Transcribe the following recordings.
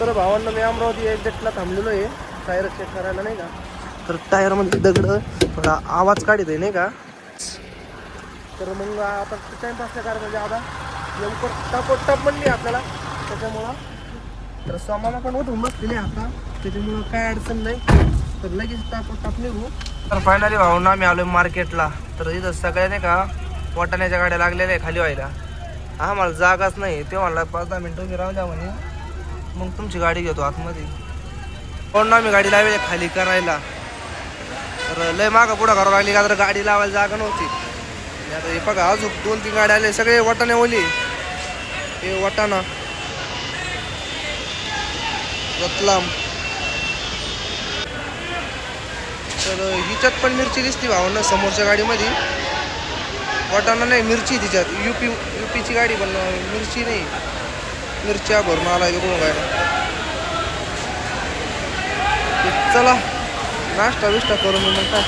तर भावांना मी अमरावती एक्झॅक्टला थांबलेलो आहे. टायर चेक करायला नाही का? तर टायरमध्ये दगड थोडा आवाज काढत आहे नाही का? तर मग आता टाइमपास नाही करायचा म्हणजे आता. लवकर टप टप म्हणली आपल्याला. त्याच्यामुळं तर सोमाला पण होतो बसलेले आता. त्याच्यामुळं काय अडचण नाही. तर लगेच टाप निघू. तर फायनली भाऊना आम्ही आलो मार्केटला तर इथं सगळ्या नाही का वाटाण्याच्या गाड्या लागलेल्या आहे खाली व्हायला. हा मला जागाच नाही. ते म्हणला पाच दहा मिनटं उभी राहू द्या म्हणे. मग तुमची गाडी घेतो आतमध्ये. कोण ना मी गाडी लावली खाली करायला. तर लय मागं पुढं करावं लागली का तर गाडी लावायला जागा नव्हती. आता हे बघा अजून दोन तीन गाड्या आले सगळे वाटाणे ओली. हे वाटाणा. रतलाम. तर हिच्यात पण मिरची दिसते भावांना समोरच्या गाडीमध्ये. वाटाणा नाही मिरची तिच्यात. युपी युपीची गाडी पण मिरची नाही. मिरच्या भरून आला इकडून काय चला नाश्ता बिष्टा करून मग काय?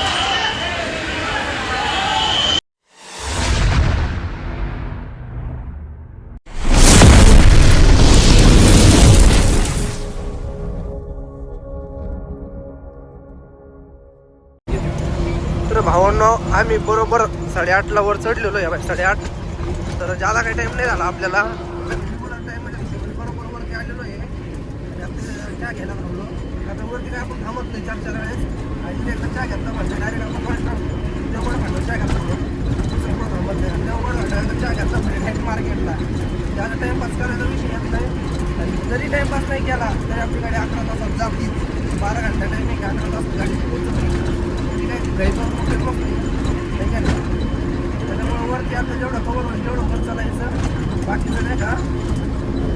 तर भावांनो आम्ही बरोबर साडेआठला वर चढलेलो आहे. साडेआठ. तर ज्यादा काही टाइम नाही झाला आपल्याला बरोबर वरती आलेलो आहे आणि आपल्याला चहा घ्यायला थांबलो आता वरती काय आपण थांबत नाही चार चार वेळेस. आणि एकदा चहा घेतला म्हणजे डायरेक्ट आपण पळणार तेवढं म्हणलं चहा घेतला दुसरं थांबत नाही. आणि तेवढं चहा घेतला म्हणजे थेट मार्केटला त्याला टाइमपास करायचा विषय येत नाही. आणि जरी टाइमपास नाही केला तरी आपली गाडी अकरा तासात जाती बारा घंटा टाइम नाही का? अकरा तासात गाडी पोहोचत नाही. घ्यायचं मोठे मग नाही का त्याच्यामुळे वरती आता जेवढं कवर होईल तेवढं वर चालायचं. बाकीचं नाही का?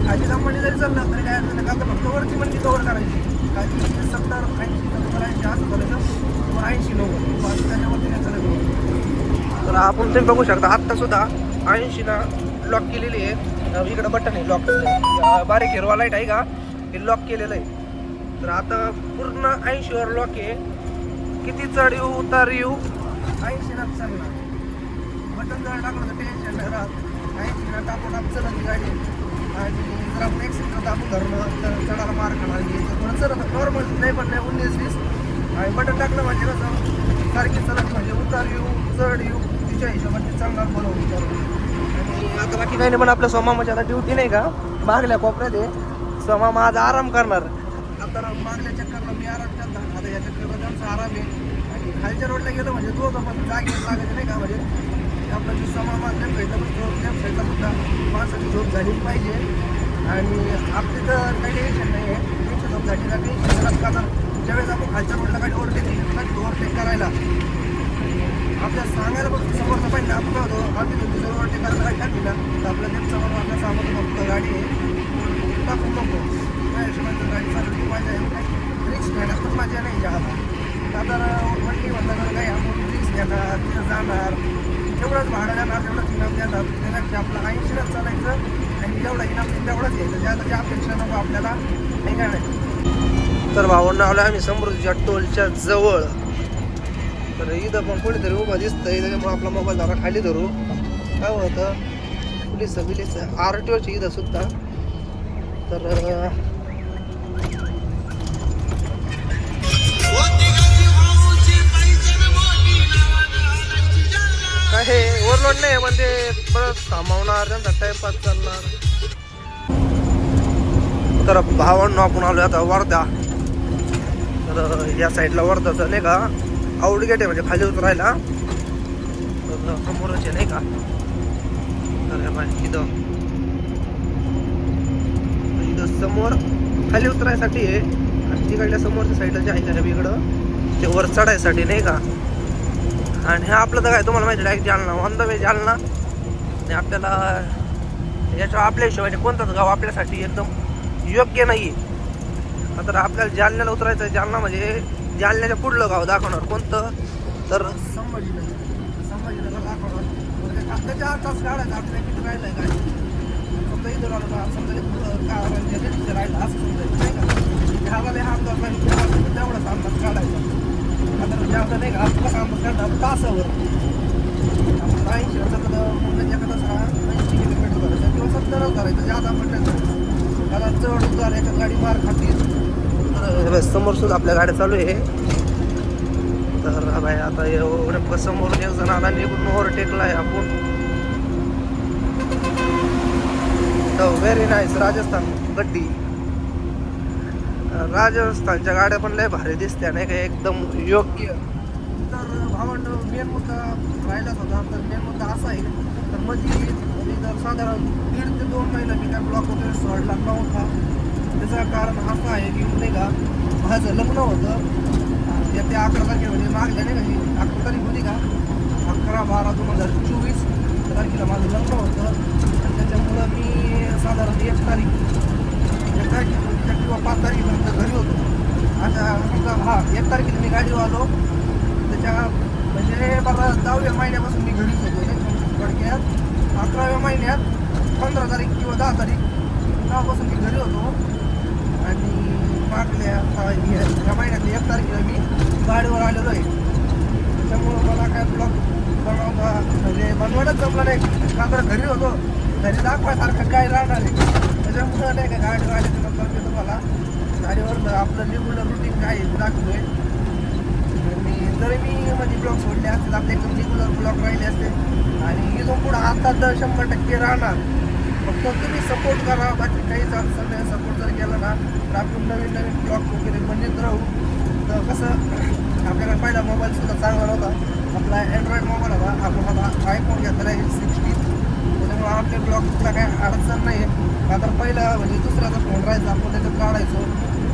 खाली संबंधी जरी चाललं तरी काय अडचण का तर फक्त वरती म्हणजे कवर करायची. खाली सत्तर ऐंशी सत्तर ऐंशी असं करायचं वर ऐंशी नव्वद. बाकी त्याच्यावरती काय चालत तर आपण तुम्ही बघू शकता आत्ता सुद्धा ऐंशीला लॉक केलेली आहे. अं, इकडं बटन आहे लॉक बारीक हिरवा लाइट आहे का? हे लॉक केलेलं आहे. तर आता पूर्ण ऐंशीवर लॉक आहे. किती चढ येऊ उतार येऊ? ऐंशी ना चालणार. बटन जर टाकलं तर टेन्शन नाही राहत. ऐंशी ना टाकून आप चलत गाडी. जर आपण एक सीटर दाबून धरलं तर चढायला मार खाणार घ्यायचं थोडं चलत नॉर्मल नाही पण नाही उन्नीस वीस आणि बटन टाकलं म्हणजे कसं सारखी चलत म्हणजे उतार येऊ चढ येऊ तिच्या हिशोबाने चांगला बरोबर विचार आणि आता बाकी काही नाही पण आपल्या सोमा म्हणजे आता ड्युटी नाही का? मागल्या कोपऱ्यात आहे. सोमा माझा आराम करणार. आता मागल्या चक्करला मी आराम करणार. आता या चक्करला त्यांचा आराम आहे. आणि खालच्या रोडला गेलं म्हणजे तो पण जागे लागायचे नाही का म्हणजे आपला जो समाज लेफ्ट साईडला पण झोप लेफ्ट सुद्धा माणसाची झोप झाली पाहिजे. आणि आपली तर काही टेन्शन नाही आहे त्यांची झोप झाली का टेन्शन नसतं का ज्यावेळेस आपण खालच्या रोडला गाडी ओव्हरटेक केली ओव्हरटेक करायला. आपल्या सांगायला पण समोरचं पाहिजे आपण काय होतो आम्ही तुमची जर ओव्हरटेक करायला काय टाकली ना तर आपल्या लेफ्ट समोर आपल्या सांगतो फक्त गाडी आहे. टाकून नको. त्या हिशोबाने गाडी चालवली. माझ्या काही रिक्स घ्यायला पण माझ्या नाही जागा आता म्हणली म्हणता का काही आपण रिक्स घेणार तिथं जाणार. तेवढंच भाडं जाणार तेवढंच इनाम देणार की आपलं ऐंशीलाच चालायचं आणि जेवढं इनाम देईल तेवढंच घ्यायचं ज्याची अपेक्षा नको आपल्याला नाही काय नाही. तर भावांना आलो आम्ही समृद्धीच्या टोलच्या जवळ. तर इथं पण कोणीतरी उभा दिसतंय त्याच्यामुळे आपला मोबाईल जरा खाली धरू. काय होतं? पोलीस बिलिस आर टी ओची इथं सुद्धा. तर हे ओव्हरलोड नाही पण ते परत थांबवणार त्यांचा टाइमपास करणार. तर भावांनो आपण आलो आता वर्धा. तर या साईडला वर्धाचं नाही का आउट गेट आहे म्हणजे खाली उतरायला. तर समोरच आहे नाही का? तर इथं. इथं समोर खाली उतरायसाठी आहे. आणि तिकडल्या समोरच्या साईडला जे आहे का इकडं ते वर चढायसाठी नाही का? आणि हे आपलं तर काय तुम्हाला माहिती direct Jalna on the way Jalna. आणि आपल्याला याच्यावर आपल्या हिशोबाने कोणताच गाव आपल्यासाठी एकदम योग्य नाही आहे तर आपल्याला जालन्याला उतरायचं आहे जालना म्हणजे जालन्याच्या पुढलं गाव दाखवणार कोणतं? तर संभाजीनगर. संभाजीनगर दाखवणार. म्हणजे आपल्या चार तास काढायचं आपल्याला किती राहिलं आहे गाडी. फक्त इथं आलो म्हणजे राहिलं असं समजायचं नाही का? म्हणजे ह्याला हा आमदार नाही तेवढाच अंदाज काढायचा. आता म्हणजे ज्यादा नाही का आपला काम करणार तासावर. आपण ऐंशी सत्तर म्हणजे एका तास ऐंशी किलोमीटर करायचं किंवा सत्तरच करायचं ज्यादा म्हटलं तर त्याला चढ उतार याच्यात गाडी मार खातील तर समोर सुद्धा आपल्या गाड्या चालू आहे. तर भाई आता एवढं समोरून एक जण आला निघून ओव्हरटेकला आहे आपण. तर व्हेरी नाईस राजस्थान गड्डी. राजस्थानच्या गाड्या पण लय भारी दिसत्या नाही का? एकदम योग्य. तर भावंड मेन मुद्दा राहिलाच होता. तर मेन मुद्दा असा आहे. तर मध्ये जर साधारण दीड ते दोन महिना मी काय ब्लॉक वगैरे सोडला नव्हता. त्याचं कारण असं आहे की नाही का माझं लग्न होतं. या ते अकरा तारखेला म्हणजे मागल्या नाही का अकरा तारीख होती का? अकरा बारा दोन हजार चोवीस तारखेला माझं लग्न होतं आणि त्याच्यामुळं मी साधारण एक तारीख एक तारखेला किंवा पाच तारखेपर्यंत घरी होतो आता समजा हा एक तारखेला मी गाडीवर आलो त्याच्या म्हणजे बघा दहाव्या महिन्यापासून मी घरीच होतो नाही थोडक्यात अकराव्या महिन्यात पंधरा तारीख किंवा दहा तारीख तेव्हापासून मी घरी होतो आणि मागल्या आता ह्या ह्या महिन्यातल्या एक तारखेला मी गाडीवर आलेलो आहे त्याच्यामुळं मला काय ब्लॉग बनवता म्हणजे बनवायलाच जमलं नाही का तर घरी होतो घरी दाखवायसारखं काय राहणार आहे त्याच्यामुळं नाही का गाडीवर आल्याच्यानंतर मी तुम्हाला गाडीवर आपलं रेग्युलर रुटीन काय आहे ते दाखवतोय आणि जरी मी म्हणजे ब्लॉग सोडले असतील आपले एकदम रेग्युलर ब्लॉग राहिले असते आणि इथून पुढं आता तर शंभर टक्के राहणार फक्त तुम्ही सपोर्ट करा. बाकी काहीच अडचण नाही. सपोर्ट जर केला ना तर आपण नवीन नवीन ब्लॉग वगैरे बनत राहू. तर कसं आपल्याकडे पहिला मोबाईल सुद्धा चांगला नव्हता. आपला अँड्रॉइड मोबाईल होता. आपण आता आयफोन घेतला आहे सिक्स्टी त्याच्यामुळे आपल्या ब्लॉगला काही अडचण नाही आहे आता पहिला म्हणजे दुसऱ्याचा फोन राहायचा. आपण त्याच्यात काढायचो.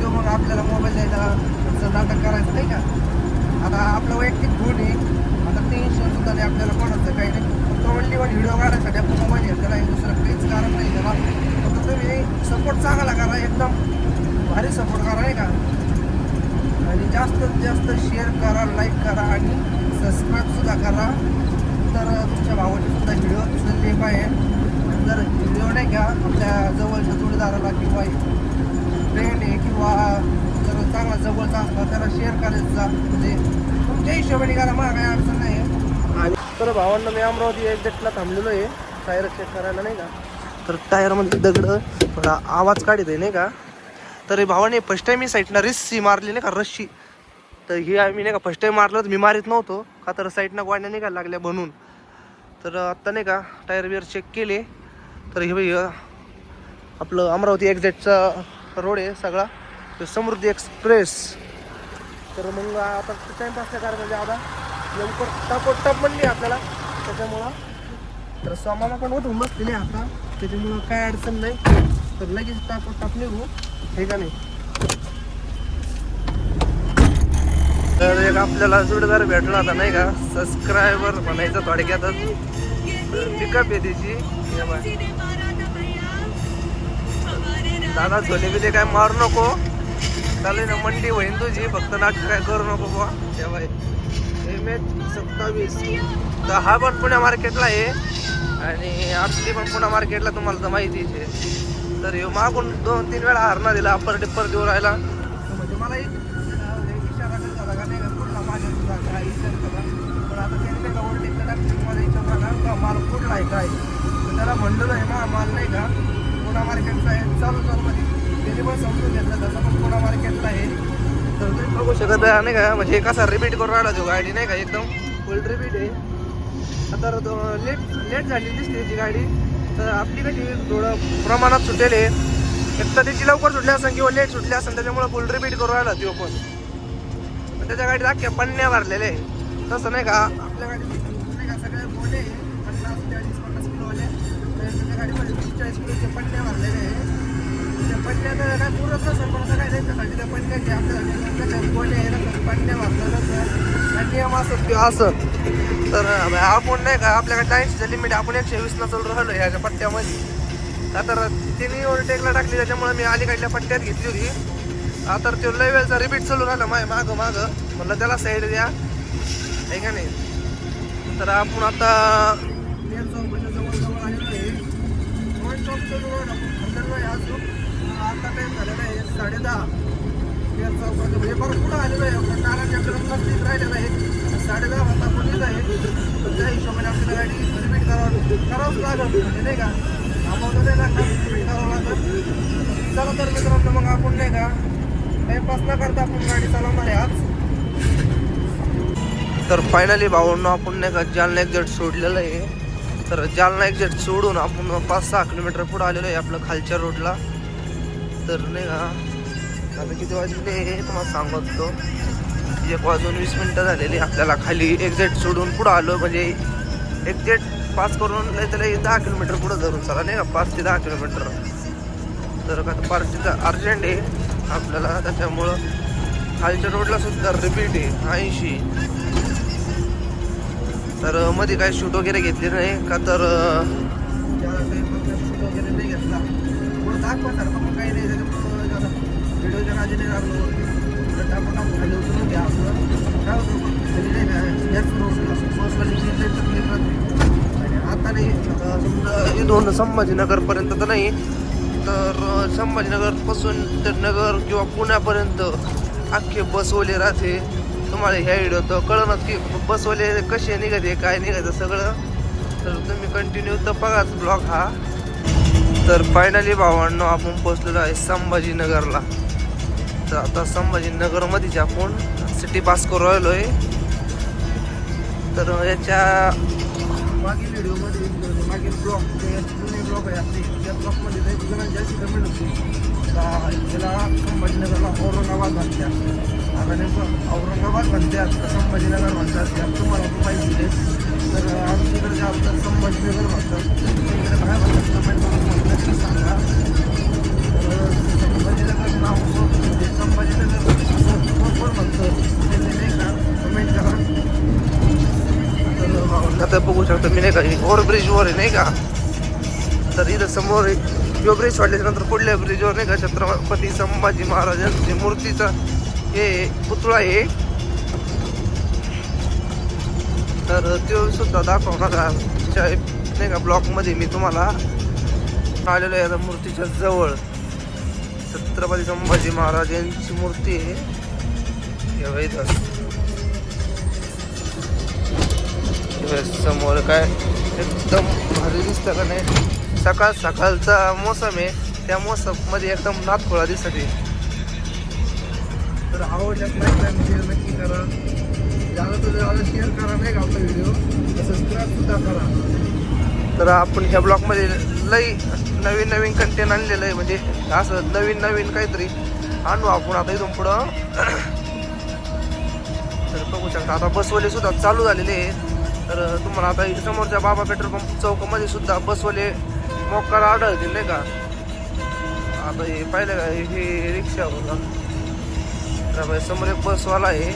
तो मग आपल्याला मोबाईल द्यायला त्याचं नाटक करायचं नाही का? आता आपलं वैयक्तिक गुण आहे. आता टेन्शन सुद्धा नाही. आपल्याला कोणाचं काही नाही. ओनली वन व्हिडिओ काढायसाठी आपण मोबाईल घेतलेला आहे दुसरं काहीच कारण नाही. त्याला फक्त तुम्ही सपोर्ट चांगला करा एकदम भारी सपोर्ट करा आहे का? आणि जास्तीत जास्त शेअर करा लाईक करा आणि सबस्क्राईबसुद्धा करा. तर तुमच्या भावाचे सुद्धा व्हिडिओ चालले पाहिजे. जर व्हिडिओ नाही घ्या आपल्या जवळच्या जोडीदाराला किंवा फ्रेंड आहे किंवा जर चांगला जवळचा असला त्याला शेअर करायचा म्हणजे तुमच्या हिशोबाने करा मला काही अडचण नाही. आणि तर भावांना मी अमरावती एक्झॅक्टला थांबलेलो आहे. टायर चेक करायला नाही का? तर टायरमध्ये दगड थोडा आवाज काढत आहे नाही का? तर भावाने फर्स्ट टाईम मी साईडनं रिस्सी मारली नाही का रस्सी? तर ही आम्ही नाही का फर्स्ट टाईम मारलं तर मी मारित नव्हतो. का तर साईडनं नाही काय लागल्या बनून. तर आत्ता नाही का टायर बिअर चेक केले. तर हे भाई आपलं अमरावती एक्झॅक्टचा रोड आहे सगळा. समृद्धी एक्सप्रेस तर मग आता टाईमपास काय म्हणजे आता लवकर टापोटाप म्हणली आपल्याला. त्याच्यामुळं तर सामाना पण उठून नाही आता. त्याच्यामुळं काय अडचण नाही. तर लगेच टाप निघू. हे का नाही? तर एक आपल्याला जोडीदार भेटला होता नाही का? सबस्क्रायबर म्हणायचं थोडक्यातच. पिकअप आहे त्याची. दादा झोले बिले काय मारू नको. चालेल ना मंडी होईन तुझी. फक्त नाटक काय करू नको बुवा. बाय एम एच सत्तावीस. तर हा पण पुण्या मार्केटला आहे. आणि आपली पण पुण्या मार्केटला तुम्हाला तर माहितीच आहे. तर ह्यो मागून दोन तीन वेळा हरणा दिला अप्पर डिप्पर देऊ राहिला. म्हणजे मला एक अं, इशारा करत का नाही का कुठला माझ्या काय विचार होता पण आता त्याने नाही का ओव्हरटेकला टाकले मला विचार होता माल कुठला आहे काय. त्याला म्हणलेलं आहे ना माल नाही का? पुणा मार्केटचा आहे. चालू चालू मध्ये. त्याने पण समजून घेतलं तसं पण पुणा मार्केटला आहे. तर तुम्ही बघू शकत आहे, नाही का? म्हणजे कसा रिपीट करून राहिला तो गाडी नाही का एकदम? फुल रिपीट आहे. आता तो लेट लेट झाली दिसते ती गाडी. तर आपली कशी थोडं प्रमाणात सुटेल आहे एक तर त्याची लवकर सुटली असेल किंवा लेट सुटली असेल त्याच्यामुळे फुल रिपीट करून राहिला तो पण. पण त्याच्या गाडीत अख्ख्या पन्न्या भरलेले आहे. तसं नाही का? आपल्या गाडीत नाही का? सगळे बोले. पन्नास चाळीस पन्नास किलोवाले तर त्याच्या गाडीमध्ये चाळीस किलोचे पन्न्या भरलेले आहे. त्या तर काय पुरत नसेल पण आता काय त्यांच्यासाठी त्या पन्न्याचे आपल्यासाठी त्याच्या बोले आहे ना पन्न्या भरलेलं आणि नियम असत किंवा असत. तर अं, आपण नाही का आपल्याकडे टाईमचं लिमिट आपण एकशे वीसला चालू राहिलो ह्याच्या पट्ट्यामध्ये. का तर तिने ओव्हरटेकला टाकली त्याच्यामुळे मी अलीकडल्या पट्ट्यात घेतली होती. आता तो लय वेळचा रिपीट चालू राहिला माय मागं मागं. म्हणलं त्याला साईड द्या. आहे का नाही? तर आपण आता आता टाईम झालेला आहे. साडे दहा तेर म्हणजे भरपूर पुढं आलेलं आहे. पण नारायणच्या आपल्याला राहिलेलं आहे. साडे दहा वाजता पोलीस आहे. तर त्या हिशोबाने आपल्याला गाडी रिपीट करावं करावंच लागत म्हणजे नाही का? आपण नाही लागणार ना करावं लागत चला तर मित्रांनो मग आपण नाही का? टाईमपास न करता आपण गाडी चालवणार आहे आज. तर फायनली भाऊंनो आपण नाही का जालना एक्झॅक्ट सोडलेलं आहे. तर जालना एक्झॅक्ट सोडून आपण पाच सहा किलोमीटर पुढं आलेलो आहे आपलं खालच्या रोडला तर नाही का? आता किती वाजले? हे तुम्हाला सांगतो. एक वाजून वीस मिनटं झालेली आपल्याला खाली. एक्झॅक्ट सोडून पुढं आलो. म्हणजे एक्झॅक्ट पास करून त्याला दहा किलोमीटर पुढं धरून चला नाही का? पाच ते दहा किलोमीटर. तर का पार्टीचं अर्जंट आहे आपल्याला त्याच्यामुळं खालच्या रोडला सुद्धा रिपीट आहे. ऐंशी. तर मध्ये काही शूट वगैरे घेतले नाही का? तर व्हिडिओच्या नादी लागलो तर खाली उतरून घ्या आपलं काय होतं? म्हणजे नाही आता नाही आता समजा संभाजीनगरपर्यंत तर नाही तर संभाजीनगरपासून तर नगर किंवा पुण्यापर्यंत अख्खे बसवले राहते. तुम्हाला ह्या व्हिडिओ तर कळणार की बसवले कसे निघते काय निघायचं सगळं? तर तुम्ही कंटिन्यू तर बघाच ब्लॉग हा. तर फायनली भावांनो आपण पोचलेलो आहे संभाजीनगरला. तर आता संभाजीनगरमध्येच आपण. सिटी पास करू राहिलो आहे तर याच्या मागील व्हिडिओमध्ये मागील ब्लॉग जुने ब्लॉग आहे आपले. त्या ब्लॉगमध्ये काही जणांची अशी कमेंट होती. का त्याला संभाजीनगरला औरंगाबाद म्हणतात. आता नेमकं औरंगाबाद म्हणतात का संभाजीनगर म्हणतात त्या तुम्हाला पण माहिती आहे. तर आमच्याकडे जे आमचं संभाजीनगर म्हणतात इकडे काय म्हणतात कमेंट करून म्हणतात की सांगा. आता बघू शकतो मी नाही का ओव्हरब्रिजवर आहे नाही का? तर इथं समोर यो ब्रिज सोडल्यानंतर पुढल्या ब्रिजवर नाही का छत्रपती संभाजी महाराजांची मूर्तीचा हे पुतळा आहे. तर तो सुद्धा दाखवणार नाही का ब्लॉकमध्ये मी तुम्हाला आलेलो आहे आता मूर्तीच्या जवळ. छत्रपती संभाजी महाराज यांची मूर्ती आहे. समोर काय एकदम भारी दिसतं का नाही? सकाळ सकाळचा मोसम आहे. त्या मोसममध्ये एकदम नातखोळा दिसत आहे. तर आवडल्यास लाईक आणि शेअर नक्की करा. ज्यादा तर शेअर करा नाही का आपला व्हिडिओ सबस्क्राईब सुद्धा करा. तर आपण ह्या ब्लॉगमध्ये लई नवीन नवीन कंटेंट आणलेलं आहे. म्हणजे असं नवीन नवीन काहीतरी आणू आपण आता इथून पुढं. तर बघू शकता आता बसवले सुद्धा चालू झालेले आहे तर तुम्हाला आता इथे समोरच्या बाबा पेट्रोल पंप चौकामध्ये सुद्धा बसवाले मोकार आढळतील नाही का? आता हे पाहिलं का? हे रिक्षा होता तर बाई समोर एक बसवाला आहे.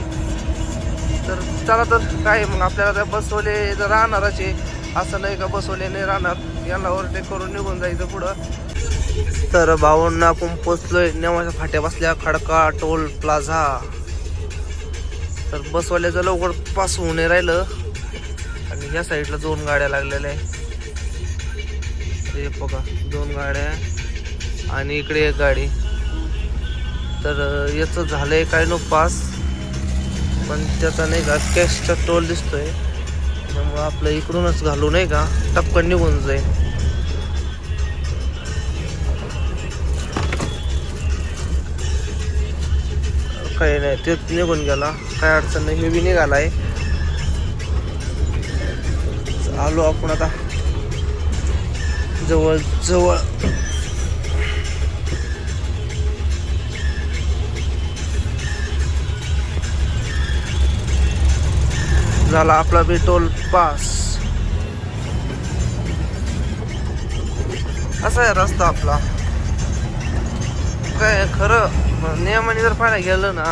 तर चला तर काय मग? आपल्याला त्या बसवाले जर राहणारच आहे असं नाही का बसवले नाही राहणार? यांना ओव्हरटेक करून निघून जायचं पुढं. तर भाऊंना आपण पोचलोय. नेवाच्या फाट्या बसल्या. Khadka toll plaza. तर बसवाल्याचं लवकर पास होऊन नाही राहिलं. ह्या साईडला दोन गाड्या लागलेल्या आहे. हे बघा दोन गाड्या आणि इकडे एक गाडी. तर याचं झालंय काय नो पास पण त्याचा नाही का कॅशचा टोल दिसतोय. त्यामुळं आपलं इकडूनच घालू नाही का टपकन निघून जाईल. काही नाही तेच निघून गेला. काय अडचण नाही हे बी निघालाय. आलो आपण आता. जवळ जवळ. झाला आपला बी टोल पास असा आहे रस्ता आपला. काय खरं? नियमाने जर पाहायला गेलं ना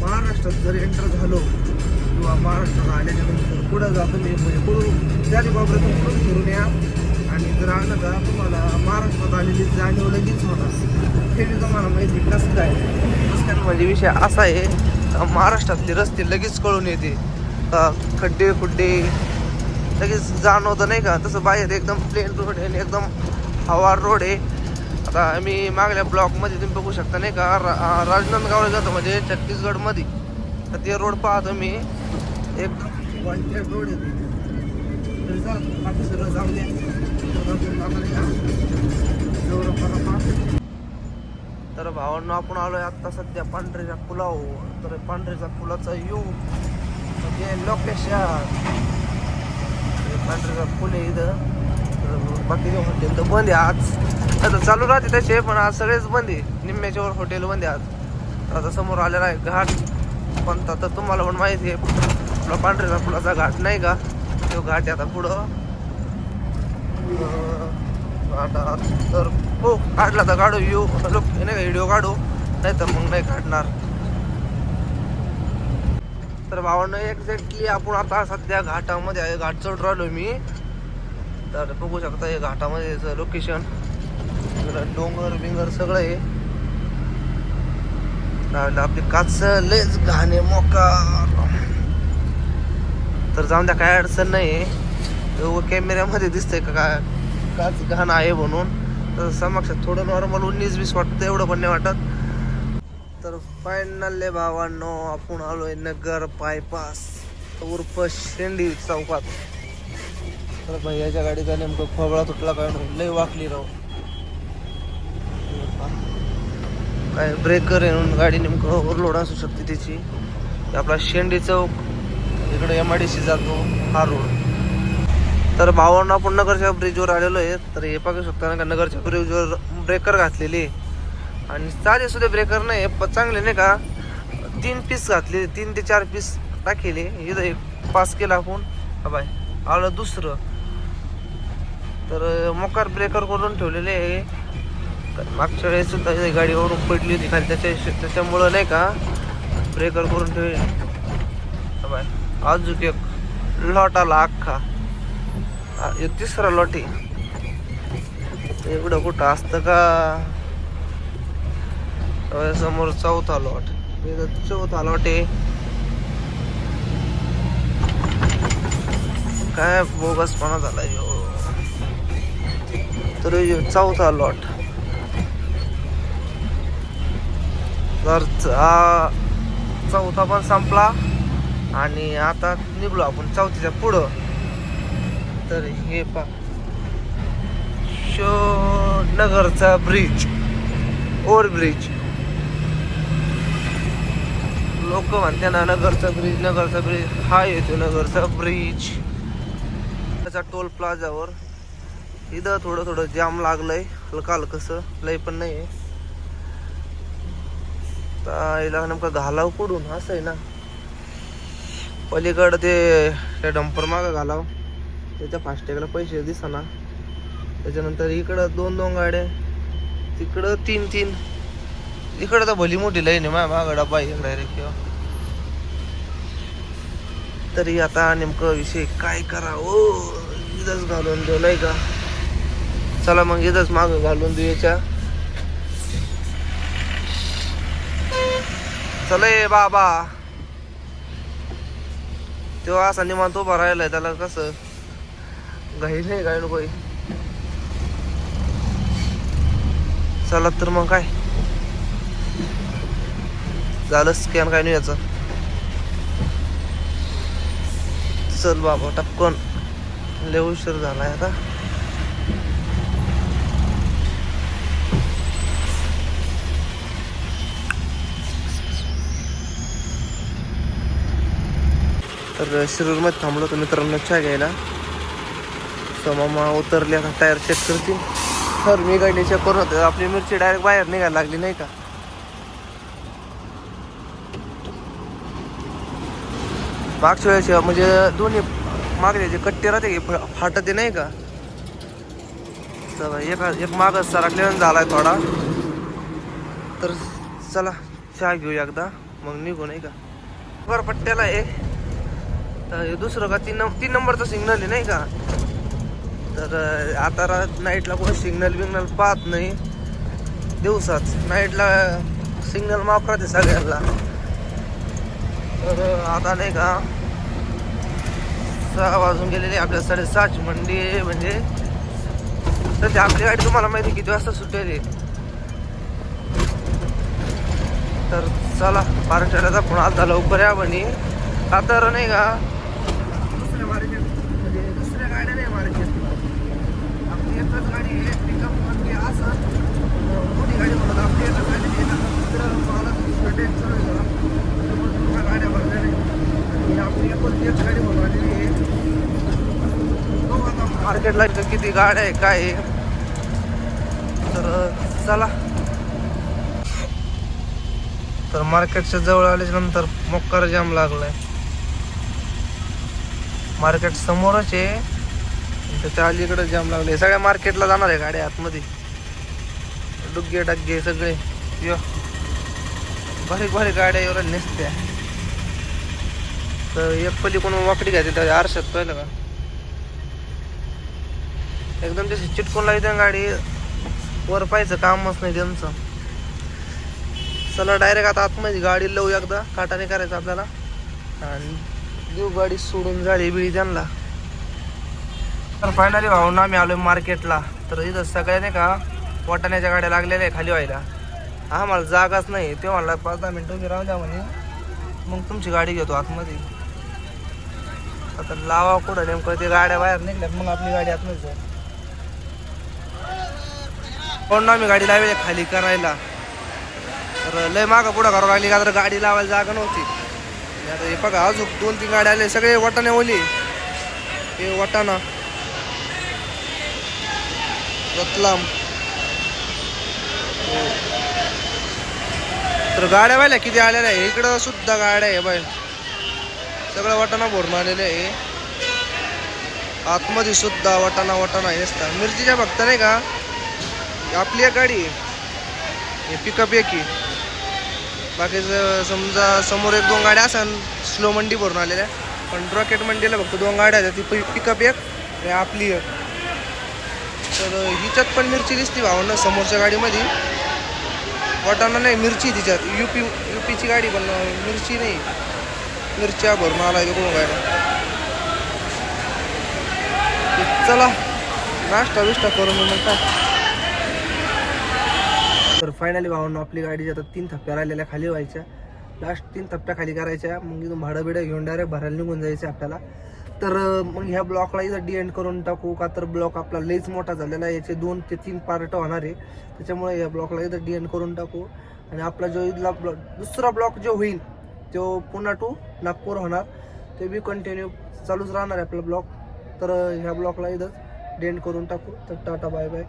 महाराष्ट्रात जर एंटर झालो किंवा महाराष्ट्रात आल्याच्यानंतर पुढं जा तुम्ही म्हणजे पुढून त्या बाबतीतून पुढून फिरून या. आणि जर आलं का तुम्हाला महाराष्ट्रात आलेली जाणीव लगेच होणार. हे मी तुम्हाला माहिती कसं काय? कसं म्हणजे विषय असा आहे महाराष्ट्रातले रस्ते लगेच कळून येते. खड्डे खुड्डे लगेच जाणवतं नाही का? तसं बाहेर एकदम प्लेन रोड आहे आणि एकदम हवा रोड आहे. आता आम्ही मागल्या ब्लॉकमध्ये तुम्ही बघू शकता नाही का? रा राजनांदगावला जातो म्हणजे छत्तीसगडमध्ये. तर ते रोड पाहतो मी. एकदम वॉन्टेड रोड आहे तर बाकी सगळं जाऊ तर भावांनो आपण आलोय आता सध्या पांढरेच्या पुलाव तर पांढरेच्या पुलाचा यू म्हणजे लोकेशन पांढरीचा पुल आहे इथं. तर बाकीचे हॉटेल तर बंद आहे आज. आता चालू राहते तसे पण आज सगळेच बंद आहे. निम्म्याच्यावर हॉटेल बंद आहे आज. आता समोर आलेला आहे घाट. पण तर तुम्हाला पण माहिती आहे. आपला पांढऱ्या फुलाचा घाट नाही का? तो घाट आहे आता पुढं. आता तर हो काढला तर काढू व्ह्यू लोक नाही का व्हिडिओ काढू. नाही तर मग नाही काढणार. तर भावानं एक्झॅक्टली आपण आता सध्या घाटामध्ये आहे घाट चढ राहिलो मी. तर बघू शकता हे घाटामध्ये लोकेशन डोंगर बिंगर सगळं आहे. आपली काच लयच घाणे मोका. तर जाऊन द्या काय अडचण नाही कॅमेऱ्यामध्ये दिसतंय का काय काच घाण आहे म्हणून. तर समक्षात थोडं नॉर्मल उन्नीस वीस वाटतं एवढं पण नाही वाटत. तर फायनल भावांनो आपण आलोय नगर बायपास उर्फ शेंडी चौकात. तर भैयाच्या गाडीचा नेमकं खोबळा तुटला काय नाही, लय वाकली राव. काय ब्रेकर आहे म्हणून गाडी नेमकं ओव्हरलोड असू शकते त्याची. आपला शेंडी चौक इकडे एम आय डी सी जातो हा रोड तर भावांना आपण नगरच्या ब्रिजवर आलेलो आहे. तर हे पाहू शकता ना का नगरच्या ब्रिजवर ब्रेकर घातलेली आहे. आणि साधे सुद्धा ब्रेकर नाही पण चांगले नाही का तीन पीस घातले तीन ते चार पीस टाकेले इथं एक पास केला आपण. बाय आलं दुसरं. तर मोकार ब्रेकर करून ठेवलेले आहे. तर मागच्या वेळेस सुद्धा गाडीवरून पडली होती खाली त्याच्या त्याच्यामुळं नाही का ब्रेकर करून ठेवले अजून एक लॉट आला अख्खा. हा, तिसरा लॉट. आहे एवढं कुठं असतं का? समोर चौथा लॉट. चौथा लॉट. आहे काय बोगसपणा झाला यो. तर चौथा लॉट. तर चौथा पण संपला. आणि आता निघलो आपण चौथीच्या पुढं. तर हे पा शो नगरचा ब्रिज ओव्हर ब्रिज लोक म्हणते ना नगरचा ब्रिज नगरचा ब्रिज हा येतो नगरचा ब्रिज त्याचा टोल प्लाझावर इथं थोडं थोडं जाम लागलंय. हलका हलकसं लय पण नाही आहे तर नेमकं घालाव कुठून? असं आहे ना. पलीकडं ते त्या डंपर मागं घालाव. त्याच्या फास्टॅगला पैसे दिसना. त्याच्यानंतर इकडं दोन दोन गाड्या. तिकडं तीन तीन. इकडं तर भली मोठी लाईन आहे माझ्या मागं डब्बा आहे डायरेक्ट किंवा. तरी आता नेमकं विषय काय करा ओ इथंच घालून देऊ नाही का? चला मग इथंच मागं घालून देऊ याच्या. चला ये बाबा. तो असा निवांत उभा राहिलाय त्याला कसं? घाई नाही काय नको चला तर मग काय? झालं स्कॅन काय नाही याचं. चल बाबा टपकन. लय उशीर झालाय आता. तर शिरूरमध्ये थांबलो तर मित्रांनो चहा घ्यायला. तर मामा उतरले आता टायर चेक करतील. सर मी गाडी चेक करून होतो. आपली मिरची डायरेक्ट बाहेर निघायला लागली नाही का? मागच्या वेळेस म्हणजे दोन्ही मागले जे कट्टे राहते की फ- फाटते नाही का? चला एक एक माग सरकलेला झालाय थोडा. तर चला चहा घेऊ एकदा. मग निघू नाही का? बरं पट्ट्याला आहे. तर हे दुसरं का? तीन नंबर तीन नंबरचं सिग्नल आहे नाही का? तर आता रा- नाईटला कोण सिग्नल बिग्नल पाहत नाही. दिवसाच नाईटला सिग्नल माफ राहते सगळ्यांना. तर आता नाही का? सहा वाजून गेलेली आपल्या साडेसहाची मंडी म्हणजे. तर ते आपली गाडी तुम्हाला माहिती किती वाजता सुटेल आहे. तर चला महाराष्ट्राला पण आता लवकर या म्हणे. आता तर नाही का? एकच गाडी आहे पिकअप म्हणजे असं. मोठी गाडी म्हणत आमची एकच गाडी आहे मला कंटेंट चालू झाला दुसऱ्या गाड्या भरल्या नाही आपली एकूण एक गाडी म्हणून आलेली आहे. बघू आता मार्केटला किती गाड्या आहे काय आहे. तर चला. तर मार्केटच्या जवळ आल्याच्यानंतर मोक्कार जाम लागलाय. मार्केट समोरच आहे. त्याच्या अलीकडे जाम लागले. सगळ्या मार्केटला जाणार आहे गाड्या आतमध्ये. डुग्गे डग्गे सगळे. यो. भारी भारी गाड्या एवढ्या नेसत्या. तर एक पली कोण वाकडी घ्यायची त्या आरशात पाहिलं का? एकदम तशी चिटकून लागते गाडी. वर पाहायचं कामच नाही त्यांचं. चला डायरेक्ट आता आतमध्ये गाडी लावू एकदा. काटाने करायचं आपल्याला. आणि देऊ गाडी सोडून झाली बिळी त्यांना. तर फायनली भाऊ ना आम्ही आलो मार्केटला तर इथं सगळ्या नाही का वाटाण्याच्या गाड्या लागलेल्या आहे खाली व्हायला. हा मला जागाच नाही. ते म्हणला पाच दहा मिनटं उभी राहू द्या म्हणे. मग तुमची गाडी घेतो आतमध्ये. आता लावा कुठं नेमकं ते गाड्या बाहेर निघल्या मग आपली गाडी आतमध्ये जाईल कोण ना आम्ही गाडी लावली खाली करायला. तर लय मागं पुढं करावं लागली का तर गाडी लावायला जागा नव्हती. आता हे बघा अजून दोन तीन गाड्या आले सगळे वाटाणे ओली हे वाटाणा. रतलाम. हो. तर गाड्या पाहिल्या किती आलेल्या आहे. इकडं सुद्धा गाड्या आहे बाय सगळं वाटाणा भरून आलेलं आहे. आतमध्ये सुद्धा वाटाणा वाटाणा आहे नुसता मिरचीच्या फक्त नाही का आपली एक गाडी आहे. हे पिकअप एक ही बाकीचं समजा समोर एक दोन गाड्या असन स्लो मंडी भरून आलेल्या. पण रॉकेट मंडीला फक्त दोन गाड्या आहेत. ती पिकअप एक आणि आपली एक. तर हिच्यात पण मिरची दिसते भावांना समोरच्या गाडीमध्ये. वाटाणा नाही मिरची तिच्यात. युपी युपीची गाडी पण मिरची नाही. मिरच्या भरून आला कोण गाड्या चला नाश्ता बिष्टा करून मग काय तर फायनली भावांना आपली गाडी आता तीन थप्प्या राहिलेल्या खाली व्हायच्या. लास्ट तीन थप्प्या खाली करायच्या. मग इथून भाडं बिडं घेऊन डायरेक्ट भरायला निघून जायचं आपल्याला. तर मग ह्या ब्लॉकला इथं डी एंड करून टाकू का तर ब्लॉक आपला लईच मोठा झालेला आहे. याचे दोन ते तीन पार्ट होणार आहे. त्याच्यामुळे या ब्लॉकला इथं डी एंड करून टाकू. आणि आपला जो इथला ब्लॉक दुसरा ब्लॉक जो होईल तो पुन्हा टू नागपूर होणार. ते बी कंटिन्यू चालूच राहणार आहे आपला ब्लॉक. तर ह्या ब्लॉकला इथंच डेंट करून टाकू. तर टाटा बाय बाय.